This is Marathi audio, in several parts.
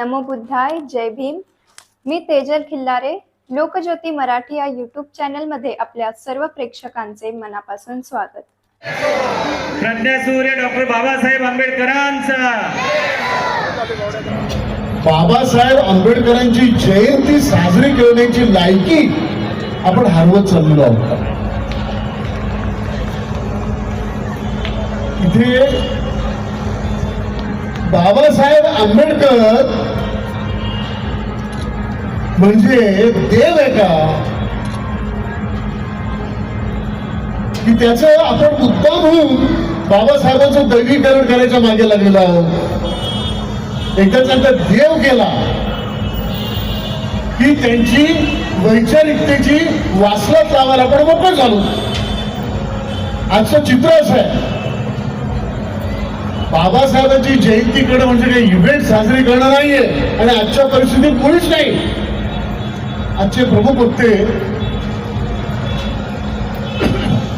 नमो बुद्धाय जय भीम. मी तेजल खिल्लारे लोकज्योती मराठी या यूट्यूब चॅनलमध्ये आपल्या सर्व प्रेक्षकांचे मनापासून स्वागत. प्रज्ञासूर्य डॉक्टर बाबासाहेब आंबेडकरांचा. बाबासाहेब आंबेडकरांची जयंती साजरी करण्याची लायकी आपण हरवत चाललेलो आहोत. इथे बाबासाहेब आंबेडकर म्हणजे देव आहे का? की त्याचं आपण उत्तम होऊन बाबासाहेबांचं दैवीकरण करायच्या मागे लागलेलो आहोत. एकदा त्यांचा देव केला की त्यांची वैचारिकतेची वासलाच लावायला आपण मोकळ झालो. आजचं चित्र असं आहे. बाबासाहेबांची जयंतीकडे म्हणजे काही इव्हेंट साजरी करणं नाहीये आणि आजच्या परिस्थितीत कोणीच नाही. आजचे प्रमुख वक्ते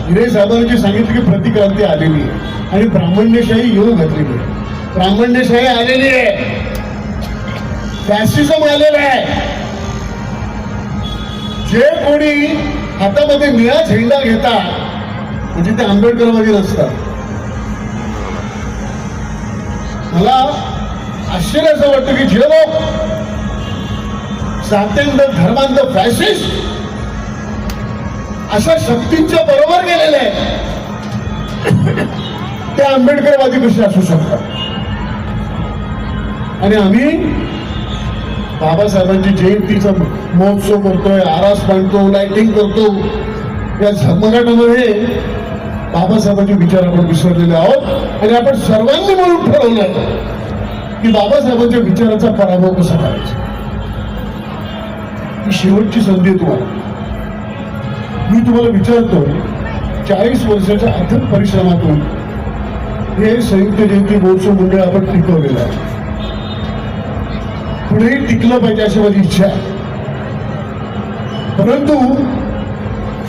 हिरे साहेबांनी सांगितलं की प्रतिक्रांती आलेली आहे. आणि ब्राह्मण्यशाही येऊ घातलेली आहे. ब्राह्मण्यशाही आलेली आहे. फॅसिझम आलेलं आहे. जे कोणी हातामध्ये निळा झेंडा घेतात म्हणजे ते आंबेडकरमध्ये नसतात मला आश्चर्य असं वाटतं की जे लोक जात्यांत धर्मांत फॅसिस्ट अशा शक्तींच्या बरोबर गेलेले आहे ते आंबेडकरवादी कसे असू शकतात? आणि आम्ही बाबासाहेबांची जयंतीचा महोत्सव करतोय आरास बांधतो लाइटिंग करतो. या झगमगाटामध्ये बाबासाहेबांचे विचार आपण विसरलेले आहोत. आणि आपण सर्वांनी मिळून ठरवलं की बाबासाहेबांच्या विचाराचा पराभव कसा करायचा? ही शेवटची संधी आहे तुम्हाला. मी तुम्हाला विचारतो चाळीस वर्षाच्या अथक परिश्रमातून हे संयुक्त जयंती महोत्सव मंडळ आपण टिकवलेलं आहे. पुढेही टिकलं पाहिजे अशी माझी इच्छा आहे. परंतु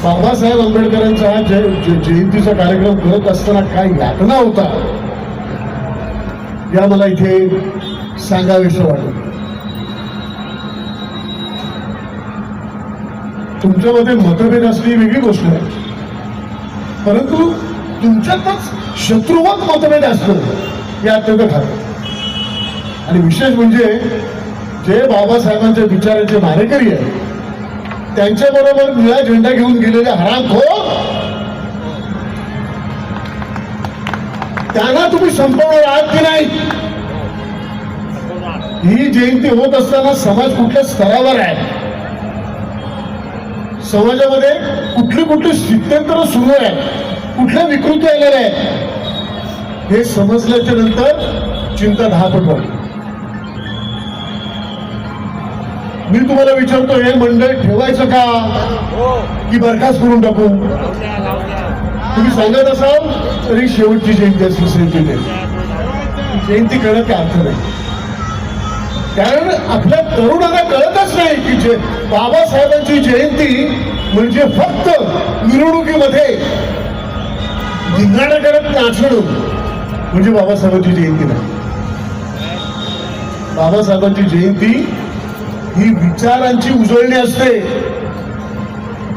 बाबासाहेब आंबेडकरांचा हा जय जयंतीचा कार्यक्रम करत असताना काय यातना होता या मला इथे सांगावेसं वाटत. तुमच्यामध्ये मतभेद असली वेगळी गोष्ट आहे. परंतु तुमच्यातच शत्रुवत मतभेद असलं या अत्यंत खरं आणि विशेष म्हणजे जे बाबासाहेबांच्या विचारांचे मारेकरी आहेत त्यांच्या बरोबर निळा झेंडा घेऊन गेलेले हरामखोर त्यांना तुम्ही संपवणार आहात की नाही? ही जयंती होत असताना समाज कुठल्या स्तरावर आहे? समाजामध्ये कुठली कुठली स्थित्यंतर सुरू आहे? कुठल्या विकृती आलेल्या आहेत? हे समजल्याच्या नंतर चिंता दहा पट मी तुम्हाला विचारतो हे मंडळ ठेवायचं का? की बरखास्त करून टाकू? तुम्ही सांगत असाल तरी शेवटची जयंती असली जयंती जयंती करण्यात काय अर्थ नाही. कारण आपल्या तरुणांना कळतच नाही की जे बाबासाहेबांची जयंती म्हणजे फक्त मिरवणुकीमध्ये धिंगाणा करत नाचणं म्हणजे बाबासाहेबांची जयंती नाही. बाबासाहेबांची जयंती ही विचारांची उजळणी असते.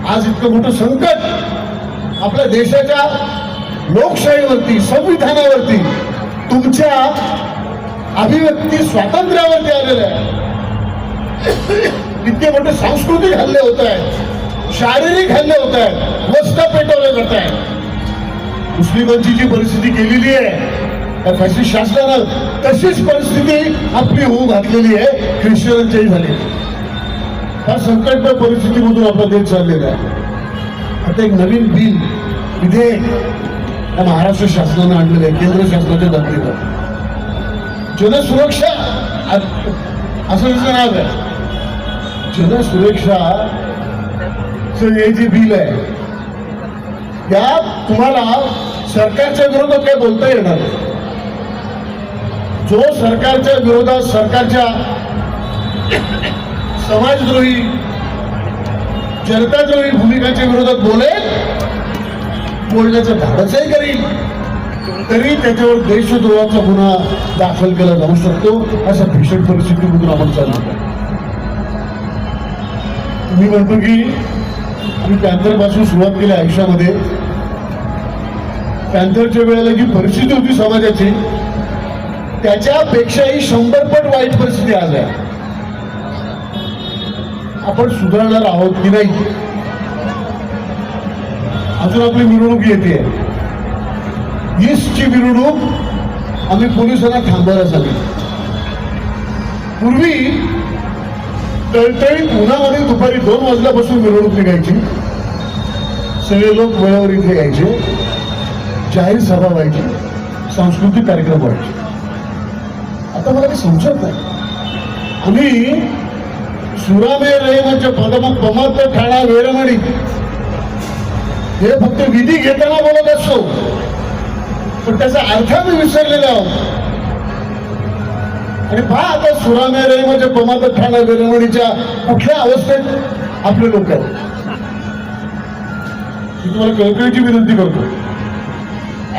आज इतकं मोठं संकट आपल्या देशाच्या लोकशाहीवरती संविधानावरती तुमच्या अभिव्यक्ती स्वातंत्र्यावरती आलेलं आहे. इतके मोठे सांस्कृतिक हल्ले होत आहेत. शारीरिक हल्ले होत आहेत. वस्त पेटवले जात आहेत. मुस्लिमांची जी परिस्थिती केलेली आहे त्या फॅसिस्ट शासनानं तशीच परिस्थिती आपली होऊ घातलेली आहे. ख्रिश्चनांच्याही झाली. ह्या संकटमय परिस्थितीमधून आपला देश चाललेला आहे. आता एक नवीन बिल विधेयक महाराष्ट्र शासनानं आणलेलं आहे केंद्र शासनाच्या धर्तीवर जनसुरक्षा असं त्याचं नाव आहे. जनसुरक्षा हे जे बिल आहे त्या तुम्हाला सरकारच्या विरोधात काही बोलता येणार जो सरकारच्या विरोधात सरकारच्या समाजद्रोही जनताद्रोही भूमिकाच्या विरोधात बोलेल बोलण्याचं धाडसही करील. तरी त्याच्यावर देशद्रोहाचा गुन्हा दाखल केला जाऊ शकतो अशा भीषण परिस्थितीमधून आपण चाललो मी म्हणतो की मी पॅन्थरपासून सुरुवात केली आयुष्यामध्ये. पॅन्थरच्या वेळेला जी परिस्थिती होती समाजाची त्याच्यापेक्षाही शंभर पट वाईट परिस्थिती आज आहे. आपण सुधारणार आहोत की नाही? अजून आपली मिरवणूक येते. ईस्टची मिरवणूक आम्ही पोलिसांना थांबायला सांगितलं. पूर्वी तळतळीत उन्हामध्ये दुपारी दोन वाजल्यापासून मिरवणूक निघायची. सगळे लोक वेळेवर इथे यायचे. जाहीर सभा व्हायची. सांस्कृतिक कार्यक्रम व्हायचे. आता मला काही समजत नाही. आम्ही सुरामे रेवच्या पदम पमात ठाणा वेरमणी हे फक्त विधी घेताना बोलत असतो. पण त्याचा अर्थ आम्ही विसरलेला आहोत. आणि पहा आता सुरामे म्हणजे पमात ठाणा वेरमणीच्या कुठल्या अवस्थेत आपले लोक आहेत? मी तुम्हाला कळकळीची विनंती करतो.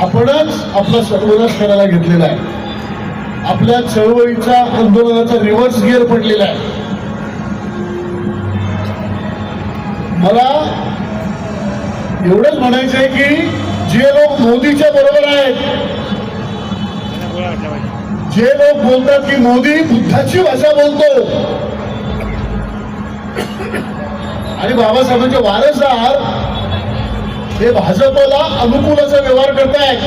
आपणच आपला सर्वनाश करायला घेतलेला आहे. आपल्या चळवळीच्या आंदोलनाचा रिव्हर्स गिअर पडलेला आहे. मला एवढंच म्हणायचं आहे की जे लोक मोदीच्या बरोबर आहेत जे लोक बोलतात की मोदी बुद्धाची भाषा बोलतो. आणि बाबासाहेबांचे वारसदार हे भाजपला अनुकूल असा व्यवहार करतायत.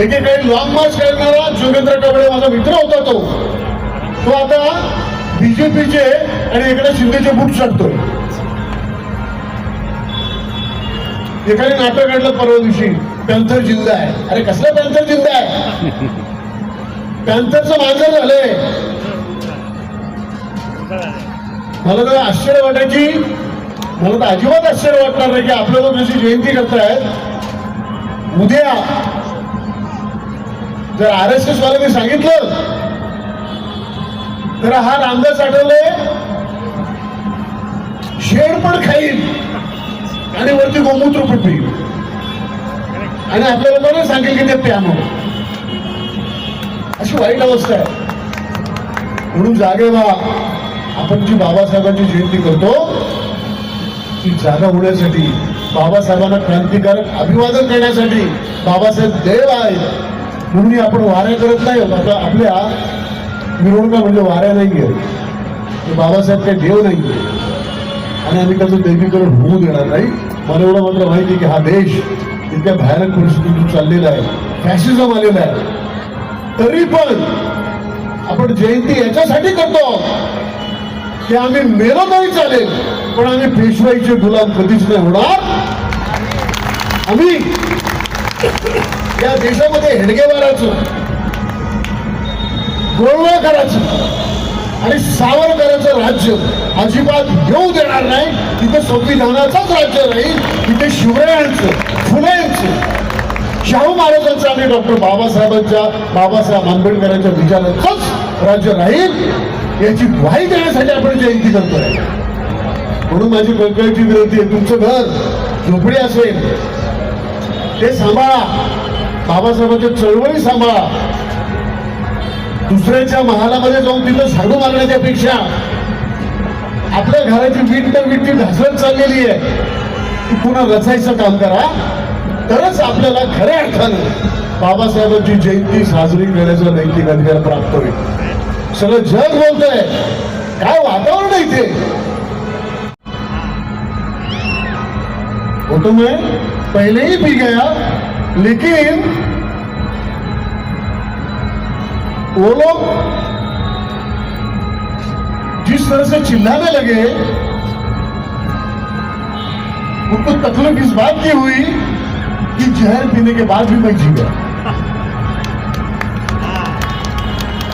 एकेकाळी लॉंग मार्च करणारा जोगेंद्र कबडे माझा मित्र होता तो. तो आता बीजेपीचे आणि इकडे शिंदेचे बूट चढतोय ठिकाणी नाटक काढलं परवा दिवशी. पॅन्थर जिंदा आहे. अरे कसला पॅन्थर जिंदा आहे? पॅन्थरचं मांजर झालंय. मला तर आश्चर्य वाटायची मला तर अजिबात आश्चर्य वाटणार नाही की आपल्या लोक जशी जयंती करतायत उद्या जर आर एस एस वाल्यांनी सांगितलं तर हा रामदास आठवले शेड पण खाईल. आणि वरती गोमूत्र पण आणि आपल्या लोकांना सांगेल की ते प्यानो अशी वाईट अवस्था आहे. म्हणून जागे व्हा. आपण जी बाबासाहेबांची जयंती करतो ती जागा होण्यासाठी बाबासाहेबांना क्रांतिकारक अभिवादन करण्यासाठी बाबासाहेब देव आहेत. म्हणून आपण वाऱ्या करत नाही आता आपल्या मिरवणुका म्हणजे वाऱ्या नाही आहेत बाबासाहेब काही देव नाही आणि आम्ही त्याचं दैवीकरण होऊ देणार नाही. मला एवढं मात्र माहिती की हा देश इतक्या भयानक परिस्थितीतून चाललेला आहे. फॅसिझम आलेला आहे. तरी पण आपण जयंती याच्यासाठी करतो. की आम्ही मेलो तरी चालेल पण आम्ही पेशवाईचे गुलाम कधीच नाही होणार. आम्ही या देशामध्ये हेडगेवाराचं गोळवळकराचं आणि सावरकरांचं राज्य अजिबात येऊ देणार नाही. तिथे संविधानाचंच राज्य राहील. तिथे शिवरायांचं फुलेंचं शाहू महाराजांचं आणि डॉक्टर बाबासाहेबांच्या बाबासाहेब आंबेडकरांच्या विचारांचंच राज्य राहील. याची ग्वाही देण्यासाठी आपण जयंती करतोय. म्हणून माझी कळकळीची विनंती आहे तुमचं घर झोपडी असेल ते सांभाळा. बाबासाहेबांच्या चळवळी सांभाळा. दुसऱ्याच्या महालामध्ये जाऊन तिथं झाडू मारण्याच्या पेक्षा आपल्या घराची वीट तर वीट ढासळत चाललेली आहे. ती पुन्हा रचायचं काम करा. तरच आपल्याला खऱ्या अर्थाने बाबासाहेबांची जयंती साजरी करण्याचा नैतिक अधिकार प्राप्त होईल. सगळं जग बोलतंय. काय वातावरण आहे इथे? होतो तो पहिलेही पी गया लेकिन वो लोग जिस तरह से चिल्लाने लगे उनको तकलीफ इस बात की हुई कि जहर पीने के बाद भी मैं जी गया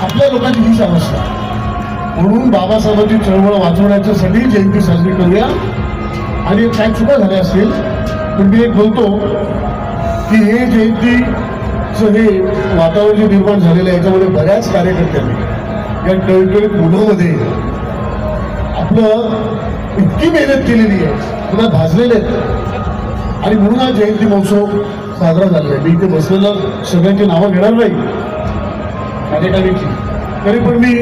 आपल्या लोकांची ही समस्या म्हणून बाबासाहेबांची चळवळ वाचवण्याच्यासाठी जयंती साजरी करूया आणि काय चुका झाल्या असतील पण मी एक बोलतो की हे जयंती जयंतीचं हे वातावरण जे निर्माण झालेलं आहे याच्यामध्ये बऱ्याच कार्यकर्त्यांनी या टळटळीत मुलामध्ये आपलं इतकी मेहनत केलेली आहे पुन्हा भाजलेले आहेत. आणि म्हणून हा जयंती महोत्सव साजरा झालेला आहे. मी इथे बसलेलं सगळ्यांची नावं घेणार नाही. कार्यकारिणीची तरी पण मी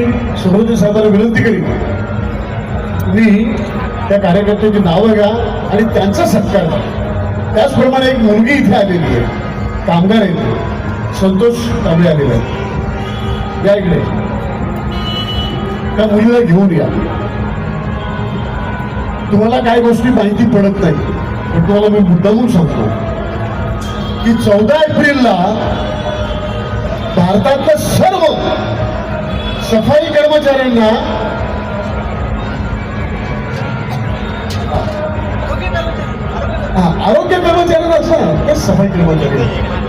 समृद्धी साहेबांना विनंती करीन तुम्ही त्या कार्यकर्त्यांची नावं घ्या आणि त्यांचा सत्कार करा. त्याचप्रमाणे एक मुलगी इथे आलेली आहे कामगार आहे संतोष कांबळे आलेला आहे या इकडे. त्या मुलीला घेऊन या. तुम्हाला काय गोष्टी माहिती पडत नाही पण तुम्हाला मी मुद्दामून सांगतो की चौदा एप्रिलला भारतातल्या सर्व सफाई कर्मचाऱ्यांना हा, आरोग्य कर्मचाऱ्यांना असं ते सफाई कर्मचारी.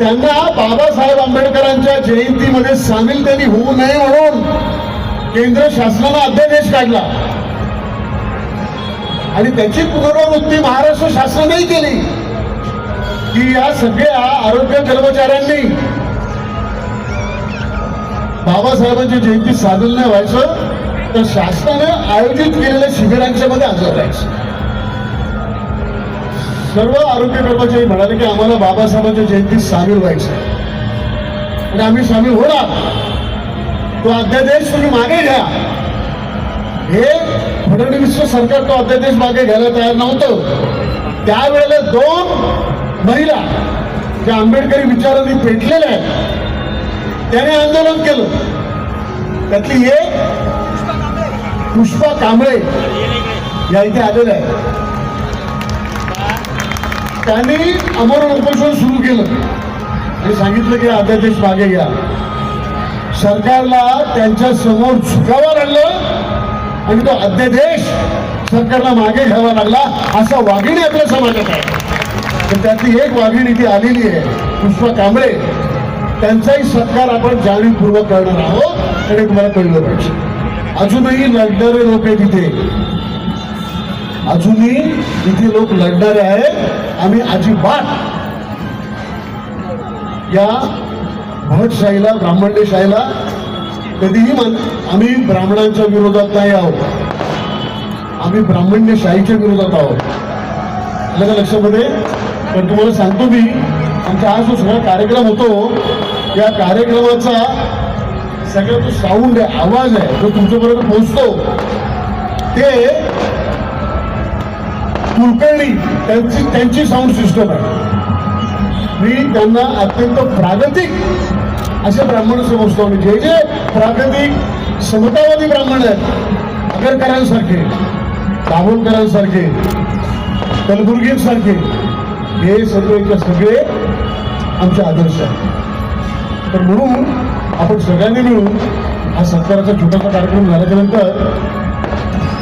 त्यांना बाबासाहेब आंबेडकरांच्या जयंतीमध्ये सामील त्यांनी होऊ नये म्हणून केंद्र शासनानं अध्यादेश काढला. आणि त्याची पुनरावृत्ती महाराष्ट्र शासनानेही केली. की या सगळ्या आरोग्य कर्मचाऱ्यांनी बाबासाहेबांची जयंती साधून नाही व्हायचं तर शासनाने आयोजित केलेल्या शिबिरांच्या मध्ये हजर राहायचं. सर्व आरोग्य कर्मचारी म्हणाले की आम्हाला बाबासाहेबांच्या जयंतीत सामील व्हायचं आणि आम्ही सामील होणार. तो अध्यादेश तुम्ही मागे घ्या. हे फडणवीसचं सरकार तो अध्यादेश मागे घ्यायला तयार नव्हतं. त्यावेळेला दोन महिला ज्या आंबेडकरी विचारांनी पेटलेल्या आहेत त्याने आंदोलन केलं. त्यातली एक पुष्पा कांबळे या इथे आलेल्या आहेत. त्यांनी अमर उपोषण सुरू केलं. हे सांगितलं की अध्यादेश मागे घ्या. सरकारला त्यांच्यासमोर झुकावं लागलं. आणि म्हणजे तो अध्यादेश सरकारला मागे घ्यावा लागला असा वाघिणी आपल्या समाजात आहे. तर त्यातली एक वाघिणी ती आलेली आहे पुष्पा कांबळे. त्यांचाही सत्कार आपण जाणीवपूर्वक करणार आहोत आणि तुम्हाला कळलं पाहिजे. अजूनही लढणारे लोक आहेत तिथे अजूनही इथे लोक लढणारे आहेत. आम्ही अजिबात या भटशाहीला ब्राह्मण्यशाहीला कधीही मान आम्ही ब्राह्मणांच्या विरोधात नाही आहोत. आम्ही ब्राह्मण्यशाहीच्या विरोधात आहोत. आलं का लक्षामध्ये पण तुम्हाला सांगतो मी आमचा हा जो सगळा कार्यक्रम होतो या कार्यक्रमाचा सगळा जो साऊंड आहे आवाज आहे जो तुमच्यापर्यंत पोहोचतो ते कुलकर्णी त्यांची त्यांची साऊंड सिस्टम आहे. मी त्यांना अत्यंत प्रागतिक असे ब्राह्मण समजतो. आणि जे जे प्रागतिक समतावादी ब्राह्मण आहेत आगरकरांसारखे दाभोलकरांसारखे कलबुर्गींसारखे हे सगळेच्या सगळे आमचे आदर्श आहेत. तर म्हणून आपण सगळ्यांनी मिळून हा सत्काराचा छोटासा कार्यक्रम झाल्याच्यानंतर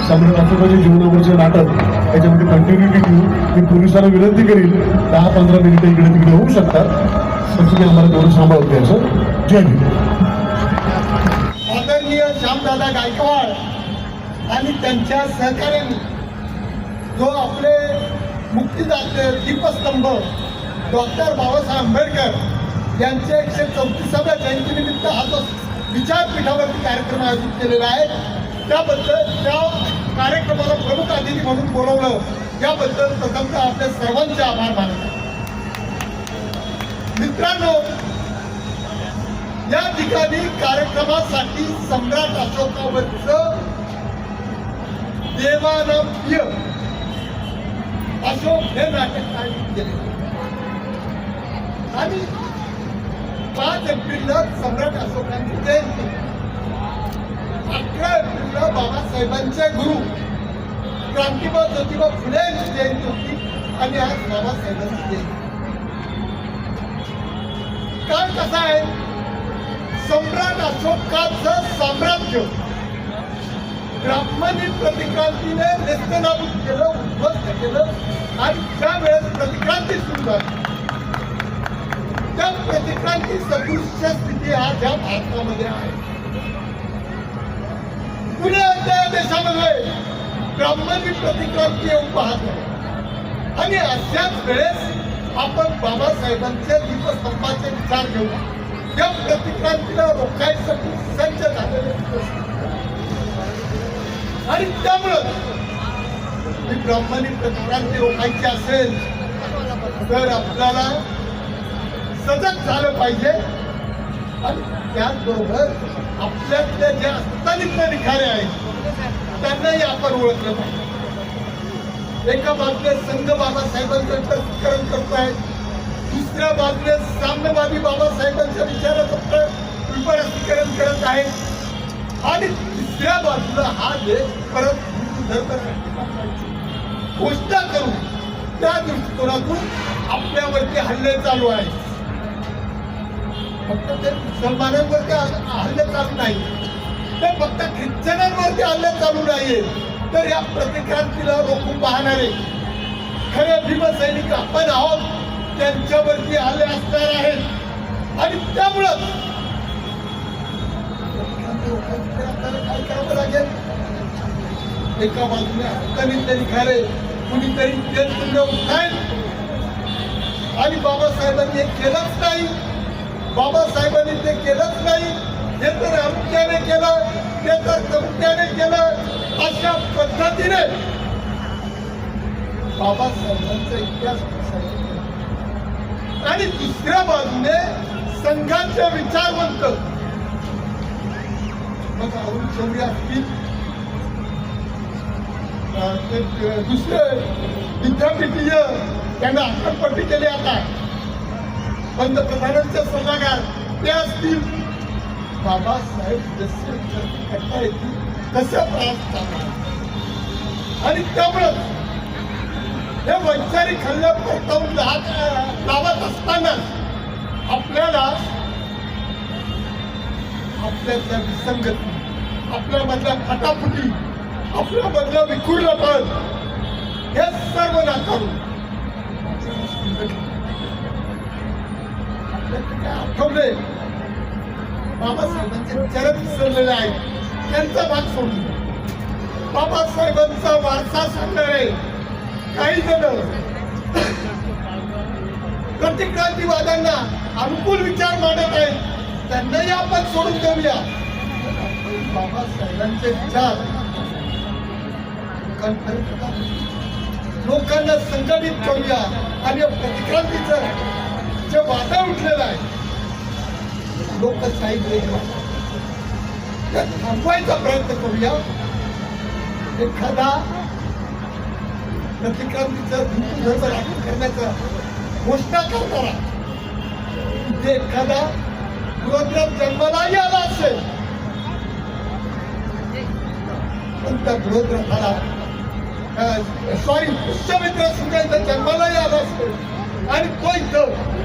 सम्राट अशोकाच्या जीवनावरचे नाटक याच्यामध्ये कंटिन्युटी घेऊ मी पोलिसाला विनंती करील दहा पंधरा मिनिटं इकडे तिकडे होऊ शकतात. पण तुम्ही आम्हाला तेवढं सांभाळते असं जय भीम आदरणीय श्यामदादा गायकवाड आणि त्यांच्या सहकार्याने जो आपले मुक्तीदाते दीपस्तंभ डॉक्टर बाबासाहेब आंबेडकर यांचे एकशे चौतीसाव्या जयंतीनिमित्त हा जो विचारपीठावरती कार्यक्रम आयोजित केलेला आहे त्याबद्दल त्या कार्यक्रमाला प्रमुख अतिथी म्हणून बोलवलं. याबद्दल प्रथमतः आपल्या सर्वांचे आभार मानत मित्रांनो या ठिकाणी कार्यक्रमासाठी सम्राट अशोकावरचं देवानंद अशोक हे नाटक केले आणि पाच एप्रिलला सम्राट अशोकांची जयंती. अकरा एप्रिलला बाबासाहेबांचे गुरु क्रांतिबा ज्योतिबा फुले यांची जयंती होती आणि आज बाबासाहेबांची जयंती. काय कसा आहे? सम्राट अशोकाचं साम्राज्य. ब्राह्मणी प्रतिक्रांतीने नेस्तनाबूत केलं उद्ध्वस्त केलं आणि त्यावेळेस प्रतिक्रांती सुरू झाली. त्या प्रतिक्रांती सदृश्य स्थिती आज या भारतामध्ये आहे. पुन्हा त्या देशामध्ये ब्राह्मणी प्रतिक्रांती येऊन पाहत आहे. आणि अशाच वेळेस आपण बाबासाहेबांचे दीपस्तंभाचे विचार घेऊ या प्रतिक्रांतीला रोखायसाठी सज्ज झालेले आणि त्यामुळं ही ब्राह्मणी प्रतिक्रांती रोखायची असेल तर आपल्याला सजग झालं पाहिजे. आणि त्याचबरोबर आपल्यातल्या ज्या अस्तालित निखारे आहेत त्यांनाही आपण ओळखलं पाहिजे एका बाजूने संघ बाबासाहेबांचं प्रतिकरण करतायत दुसऱ्या बाजूने साम्यवादी बाबासाहेबांच्या विचाराचं विपरीकरण करत आहेत आणि तिसऱ्या बाजूला हा देश परत घोषणा करून त्या दृष्टिकोनातून आपल्यावरती हल्ले चालू आहेत. फक्त ते मुसलमानांवरती हल्ले चालू नाही ते फक्त ख्रिश्चनांवरती हल्ले चालू नाहीये तर या प्रतिक्रांतीला रोखून पाहणारे खरे भीमसैनिक आपण आहोत. त्यांच्यावरती हल्ले असणार आहेत. आणि त्यामुळं काय करावं लागेल एका बाजूने हक्काने तरी खरे कुणीतरी तेल तुंड उठाय. आणि बाबासाहेबांनी हे केलंच नाही. बाबासाहेबांनी ते केलंच नाही. हे तर अमुक्याने केलं ते तर तमुक्याने केलं. अशा पद्धतीने बाबासाहेबांचा इतिहास आणि दुसऱ्या बाजूने संघाचे विचारवंत. मग अरुण चौरी असतील. दुसरे विद्यापीठीय. त्यांना हक्कपट्टी केली आता. पंतप्रधानांचे सल्लागार. ते असतील बाबासाहेब जसे करता येतील तसे प्रयास करणार आणि त्यामुळं हे वैचारिक हल्ले परतावून लावत असताना आपल्याला आपल्यातल्या विसंगती आपल्यामधल्या फटाफुटी आपल्यामधलं विखुरलंपण हे सर्व नाकारून आठवले बाबासाहेबांचे चरण विसरलेले आहेत. त्यांचा भाग सोडून. बाबासाहेबांचा वारसा सांगणारे काही जण प्रतिक्रांतीवाद्यांना अनुकूल विचार मांडत आहेत. त्यांनाही आपण सोडून देऊया. बाबासाहेबांचे विचार लोकांना संघटित करूया आणि प्रतिक्रांतीचं जे वादळ उठलेलं आहे लोकशाही त्या थांबवायचा प्रयत्न करूया. एखादा प्रतिक्रांतीचं हिंदू धर्म करण्याचा घोषणा करणारा तिथे एखादा गृहद्रम जन्मलाही आला असेल पण त्या गृहद्रथाला सॉरी पुष्यमित्र सुद्धा इथं जन्मालाही आला असेल आणि तो इथं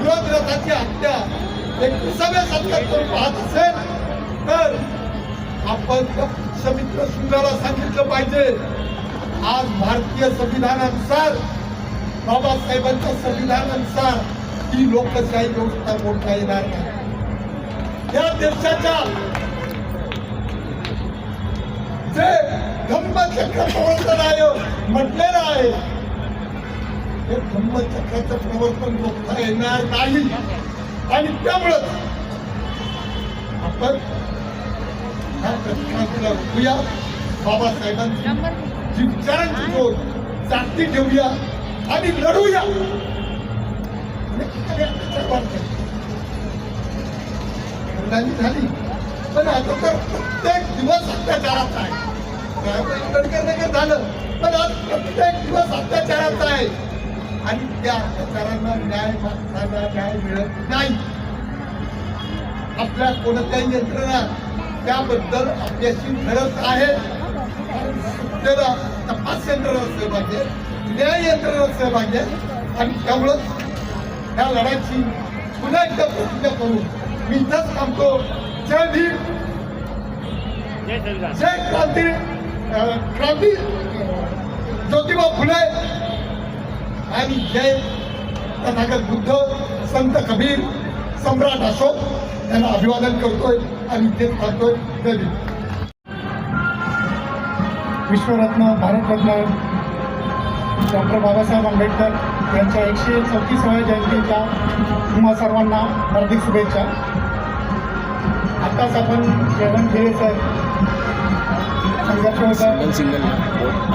गृहग्रथाची हत्या. एक विसाव्या शतकात करून पाहत असेल तर आपण त्या पुष्यमित्र सांगितलं पाहिजे. आज भारतीय संविधानानुसार बाबासाहेबांच्या संविधानानुसार ही लोकशाही व्यवस्था मोडता येणार नाही. या देशाच्या जे धम्मचक्र प्रवर्तन आहे म्हटलेलं आहे हे धम्मचक्राचं प्रवर्तन रोखता येणार नाही. आणि त्यामुळं आपण ह्या प्रतिक्रांतीला रोखूया बाबासाहेबांची विचारांची जोड जाती ठेवूया आणि लढूया. झाली. पण आता तर प्रत्येक दिवस अत्याचाराचा आहे. आंबेडकर झालं पण आज प्रत्येक दिवस अत्याचाराचा आहे. आणि त्या अत्याचारांना न्याय मागताना न्याय मिळत नाही. आपल्या कोणत्याही यंत्रणा त्याबद्दल आपल्याशी ठरत आहे. सत्तेला तपास यंत्रणा सहभागी आहे न्याय यंत्रणा सहभागी आहे. आणि त्यामुळं ह्या लढ्याची पुन्हा एकदा प्रतिज्ञा करू मी इथंच थांबतो. जय भीम. जय क्रांती. क्रांती. ज्योतिबा फुले. आणि जय तथागत बुद्ध संत कबीर सम्राट अशोक यांना अभिवादन करतोय आणि ते थांबतोय दलित. विश्वरत्न भारतरत्न डॉक्टर बाबासाहेब आंबेडकर यांच्या एकशे चौतीसाव्या जयंतीच्या तुम्हा सर्वांना हार्दिक शुभेच्छा. आत्ताच आपण जेवण केले सर. संघर्ष होता.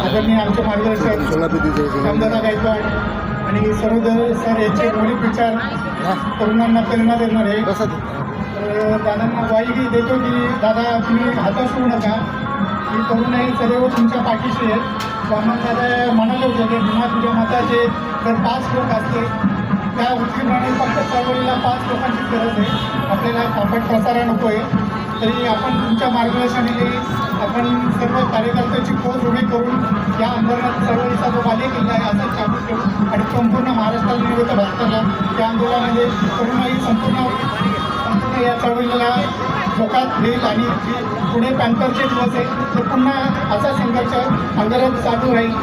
आदरणीय आमचे मार्गदर्शक रामदादा गायकवाड आणि सर्व सर यांचे मौलिक विचार तरुणांना प्रेरणा देणारे तर दादांना ग्वाही देतो की दादा तुम्ही हाताश होऊ नका. ही तरुणाई सर्व तुमच्या पाठीशी आहेत ब्राह्मण दादा म्हणाले होते की भीमा तुझ्या मताचे जर पाच लोक असते त्या उत्तीर्णाने फक्त चळवळीला पाच लोकांची गरज आहे. आपल्याला कापड प्रसारा नको आहे तरी आपण तुमच्या मार्गदर्शनाने आपण सर्व कार्यकर्त्याची खोज उभी करून या आंदोलनात चळवळीचा जो बाल्य केला आहे असा चालू ठेवू आणि संपूर्ण महाराष्ट्राला निवृत्त भारताला त्या आंदोलनामध्ये तरुणाई संपूर्ण संपूर्ण या चळवळीला लोकात देईल आणि जे पुणे पॅन्थरचे दिवस आहे तर पुन्हा असा संघर्ष आंदोलन चालू राहील.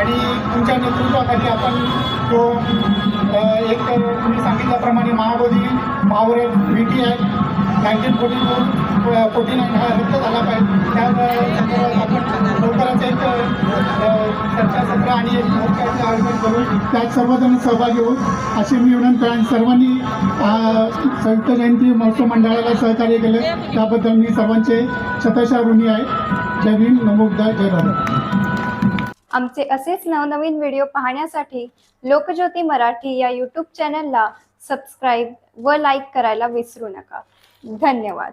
आणि तुमच्या नेतृत्वाखाली आपण तो एक तुम्ही सांगितल्याप्रमाणे Mahabodhi power V T I nineteen forty two हा रद्द झाला पाहिजे. त्या संदर्भात आपण लवकरच एक चर्चासत्र आणि एक मोर्चाचं आयोजन करून त्यात सर्वजण सहभागी होऊन अशी मी विनंती आहे आणि सर्वांनी संयुक्त जयंती महोत्सव मंडळाला सहकार्य केले. त्याबद्दल मी सर्वांचे शतशः ऋणी आहे. जय भीम नमोदा जय भारत. आमचे असेच नवनवीन व्हिडिओ पाहण्यासाठी लोकज्योती मराठी या यूट्यूब चॅनलला सबस्क्राईब व लाईक करायला विसरू नका. धन्यवाद.